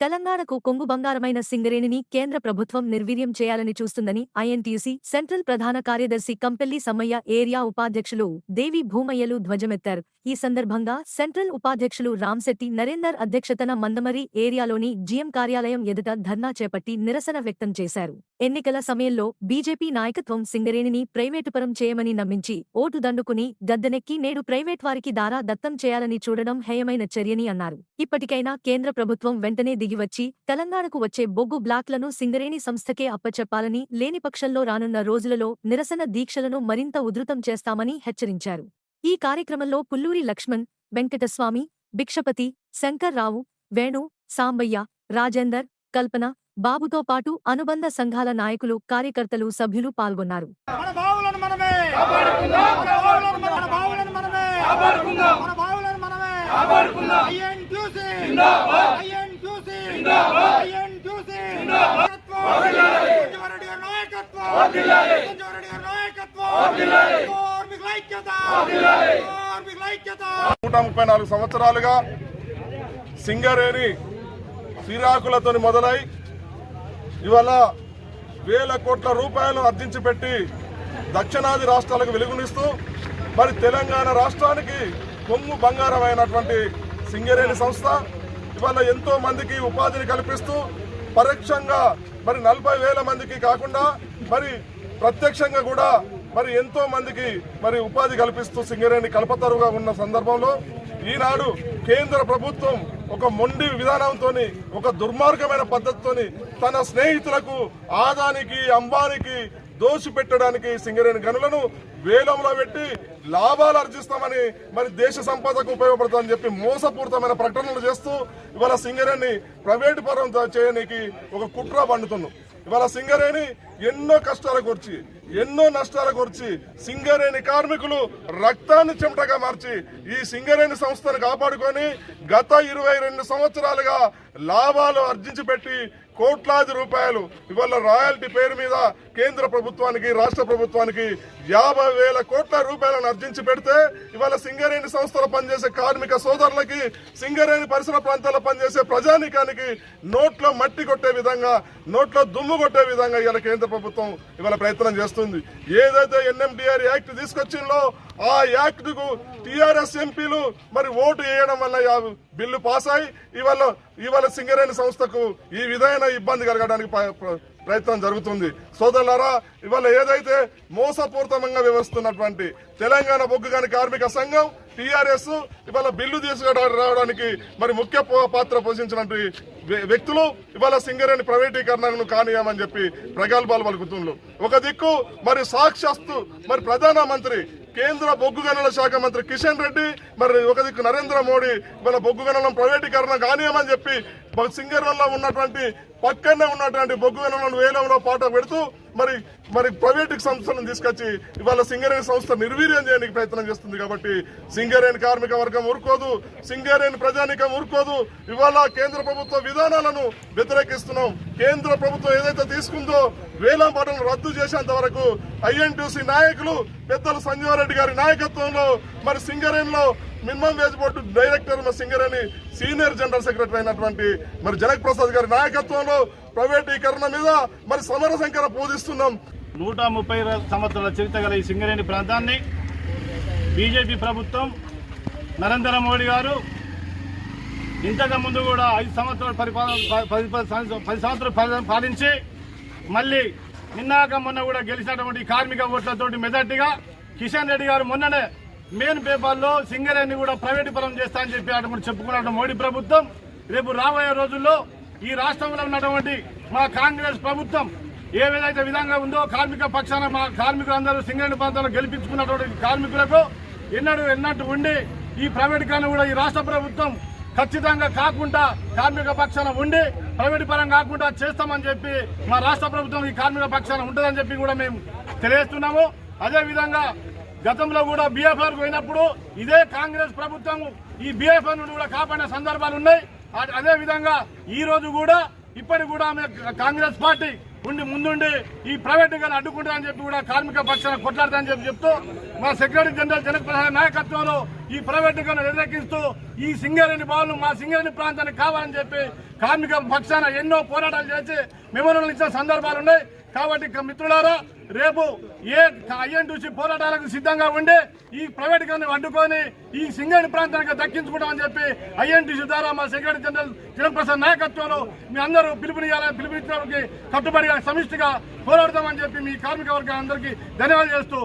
తెలంగాణకు కొంగు బంగారమైన సింగరేణిని కేంద్ర ప్రభుత్వం నిర్వీర్యం చేయాలని చూస్తుందని ఐఎన్టీసీ సెంట్రల్ ప్రధాన కార్యదర్శి కంపెల్లి సమ్మయ్య ఏరియా ఉపాధ్యక్షులు దేవి భూమయ్యలు ధ్వజమెత్తారు. ఈ సందర్భంగా సెంట్రల్ ఉపాధ్యక్షులు రామ్శెట్టి నరేందర్ అధ్యక్షతన మందమరి ఏరియాలోని జీఎం కార్యాలయం ఎదుట ధర్నా చేపట్టి నిరసన వ్యక్తం చేశారు. ఎన్నికల సమయంలో బీజేపీ నాయకత్వం సింగరేణిని ప్రైవేటుపరం చేయమని నమ్మించి ఓటు దండుకుని గద్దెనెక్కి నేడు ప్రైవేట్ వారికి దారా దత్తం చేయాలని చూడడం హేయమైన చర్యని అన్నారు. ఇప్పటికైనా కేంద్ర ప్రభుత్వం వెంటనే దిగివచ్చి తెలంగాణకు వచ్చే బొగ్గు బ్లాక్లను సింగరేణి సంస్థకే అప్పచెప్పాలని లేని పక్షంలో రానున్న రోజులలో నిరసన దీక్షలను మరింత ఉధృతం చేస్తామని హెచ్చరించారు. ఈ కార్యక్రమంలో పుల్లూరి లక్ష్మణ్ వెంకటస్వామి భిక్షపతి శంకర్రావు వేణు సాంబయ్య రాజేందర్ కల్పన బాబుతో పాటు అనుబంధ సంఘాల నాయకులు కార్యకర్తలు సభ్యులు పాల్గొన్నారు. మన నూట ముప్పై నాలుగు సంవత్సరాలుగా సింగరేణి సిరాకులతో మొదలై ఇవాళ వేల కోట్ల రూపాయలు అర్జించి పెట్టి దక్షిణాది రాష్ట్రాలకు వెలుగునిస్తూ మరి తెలంగాణ రాష్ట్రానికి కొమ్ము బంగారమైనటువంటి సింగరేణి సంస్థ ఇవాళ ఎంతో మందికి ఉపాధిని కల్పిస్తూ పరోక్షంగా మరి నలభై వేల మందికి కాకుండా మరి ప్రత్యక్షంగా కూడా మరి ఎంతో మందికి మరి ఉపాధి కల్పిస్తూ సింగరేణి కల్పతరుగా ఉన్న సందర్భంలో ఈనాడు కేంద్ర ప్రభుత్వం ఒక మొండి విధానంతో ఒక దుర్మార్గమైన పద్ధతితోని తన స్నేహితులకు ఆదానికి అంబానికి దోషి పెట్టడానికి సింగరేణి గనులను వేలంలో పెట్టి లాభాలు ఆర్జిస్తామని మరి దేశ సంపదకు ఉపయోగపడుతుందని చెప్పి మోసపూరితమైన ప్రకటనలు చేస్తూ ఇవాళ సింగరేణి ప్రైవేటు పరం చేయడానికి ఒక కుట్ర పండుతున్నాం ఇవాళ సింగరేణి ఎన్నో కష్టాల కూర్చి ఎన్నో నష్టాల కూర్చి సింగరేణి కార్మికులు రక్తాన్ని చెమటగా మార్చి ఈ సింగరేణి సంస్థను కాపాడుకొని గత ఇరవై రెండు సంవత్సరాలుగా లాభాలు అర్జించి పెట్టి కోట్లాది రూపాయలు ఇవాళ రాయల్టీ పేరు మీద కేంద్ర ప్రభుత్వానికి రాష్ట్ర ప్రభుత్వానికి యాభై వేల కోట్ల రూపాయలను అర్జించి పెడితే ఇవాళ సింగరేణి సంస్థలో పనిచేసే కార్మిక సోదరులకి సింగరేణి పరిసర ప్రాంతాల్లో పనిచేసే ప్రజానీకానికి నోట్లో మట్టి కొట్టే విధంగా నోట్లో దుమ్ము కొట్టే విధంగా ఇవాళ కేంద్ర ప్రభుత్వం ఇవాళ ప్రయత్నం చేస్తుంది. ఏదైతే ఎన్ఎండిఆర్ యాక్ట్ తీసుకొచ్చిందో ఆ యాక్ట్కు టిఆర్ఎస్ ఎంపీలు మరి ఓటు వేయడం వల్ల బిల్లు పాస్ అయి ఇవాళ ఇవాళ సింగరేణి సంస్థకు ఈ విధమైన ఇబ్బంది కలగడానికి ప్ర- ప్రయత్నం జరుగుతుంది. సోదరులారా ఇవాళ ఏదైతే మోసపూరితంగా వ్యవహరిస్తున్నటువంటి తెలంగాణ బొగ్గు గని కార్మిక సంఘం టిఆర్ఎస్ ఇవాళ బిల్లు తీసుకురావడానికి మరి ముఖ్య పాత్ర పోషించినటువంటి వ్య- వ్యక్తులు ఇవాళ సింగరేణి ప్రైవేటీకరణను కానియమని చెప్పి ప్రగల్భాలు పలుకుతుండ్రు ఒక దిక్కు మరి సాక్షాత్తు మరి ప్రధానమంత్రి కేంద్ర బొగ్గు గనుల శాఖ మంత్రి కిషన్ రెడ్డి మరి ఒక దిక్కు నరేంద్ర మోడీ మన బొగ్గు గనులను ప్రైవేటీకరణ కానీయమని చెప్పి మన ఉన్నటువంటి పక్కనే ఉన్నటువంటి బొగ్గు గనులను వేలంలో పాట పెడుతూ మరి మరి ప్రైవేట్ సంస్థలను తీసుకొచ్చి ఇవాళ సింగరేణి సంస్థ నిర్వీర్యం చేయడానికి ప్రయత్నం చేస్తుంది కాబట్టి సింగరేణి కార్మిక వర్గం ఊరుకోదు సింగరేణి ప్రజానికం ఊరుకోదు. ఇవాళ కేంద్ర ప్రభుత్వ విధానాలను వ్యతిరేకిస్తున్నాం. కేంద్ర ప్రభుత్వం ఏదైతే తీసుకుందో వేలం పాటలను రద్దు చేసేంత వరకు ఐఎన్టీసీ నాయకులు పెద్దలు సంజీవారెడ్డి గారి నాయకత్వంలో మరి సింగరేణిలో మినిమం వేజ్ బోర్డు డైరెక్టర్ మరి సింగరేణి సీనియర్ జనరల్ సెక్రటరీ అయినటువంటి మరి జనక్ ప్రసాద్ గారి నాయకత్వంలో ప్రైవేటీకరణ మీద మరి సమర శంకర బోధిస్తున్నాం. నూట ముప్పై సంవత్సరాల చరిత్ర గల ఈ సింగరేణి ప్రాంతాన్ని బీజేపీ ప్రభుత్వం నరేంద్ర మోడీ గారు ఇంతకు ముందు కూడా ఐదు సంవత్సరాలు పరిపాలన పది పది సంవత్సరాలు- పది సంవత్సరాలు పాలించి మళ్ళీ నిన్నాక మొన్న కూడా గెలిచినటువంటి కార్మిక ఓట్లతోటి మెజార్టీగా కిషన్ రెడ్డి గారు మొన్ననే మెయిన్ పేపర్లో సింగరేణి కూడా ప్రైవేటు పరం చేస్తా అని చెప్పి అటు చెప్పుకున్నట్టు మోడీ ప్రభుత్వం రేపు రాబోయే రోజుల్లో ఈ రాష్ట్రంలో ఉన్నటువంటి మా కాంగ్రెస్ ప్రభుత్వం ఏ విధంగా విధంగా ఉందో కార్మిక పక్షాన మా కార్మికులందరూ సింగరేణి ప్రాంతంలో గెలిపించుకున్నటువంటి కార్మికులకు ఎన్నడూ ఎన్నట్టు ఉండి ఈ ప్రైవేటీకరణ కూడా ఈ రాష్ట్ర ప్రభుత్వం ఖచ్చితంగా కాకుండా కార్మిక పక్షాన ఉండి ప్రైవేట్ పరం కాకుండా చేస్తామని చెప్పి మా రాష్ట్ర ప్రభుత్వం ఈ కార్మిక పక్షాన ఉంటుందని చెప్పి కూడా మేము తెలియజేస్తున్నాము. అదే విధంగా గతంలో కూడా బీఎఫ్ఆర్ పోయినప్పుడు ఇదే కాంగ్రెస్ ప్రభుత్వం ఈ బీఎఫ్ఆర్ నుండి కూడా కాపాడిన సందర్భాలు ఉన్నాయి. అదే విధంగా ఈ రోజు కూడా ఇప్పటికి కూడా ఆమె కాంగ్రెస్ పార్టీ ఉండి ముందుండి ఈ ప్రైవేటుగా అడ్డుకుంటారని చెప్పి కూడా కార్మిక పక్షాన కొట్లాడతారని చెప్పి చెప్తూ మా సెక్రటరీ జనరల్ జనప్రసాద్ నాయకత్వంలో ఈ ప్రైవేటీకరణ వ్యతిరేకిస్తూ ఈ సింగరేణి భవన్ మా సింగరేణి ప్రాంతానికి కావాలని చెప్పి కార్మిక పక్షాన ఎన్నో పోరాటాలు చేసి మెమోరియల్ ఇచ్చిన సందర్భాలు ఉన్నాయి. కాబట్టి మిత్రులారా రేపు ఏ ఐఎన్టీసీ పోరాటాలకు సిద్ధంగా ఉండి ఈ ప్రైవేటీకరణ అడ్డుకొని ఈ సింగరేణి ప్రాంతానికి దక్కించుకుంటామని చెప్పి ఐఎన్టీసీ ద్వారా మా సెక్రటరీ జనరల్ కిరణ్ ప్రసాద్ నాయకత్వంలో మీ అందరూ పిలుపునియాలని పిలుపునిచ్చడానికి కట్టుబడిగా సమిష్టిగా పోరాడతామని చెప్పి మీ కార్మిక వర్గాలందరికీ ధన్యవాదాలు చేస్తూ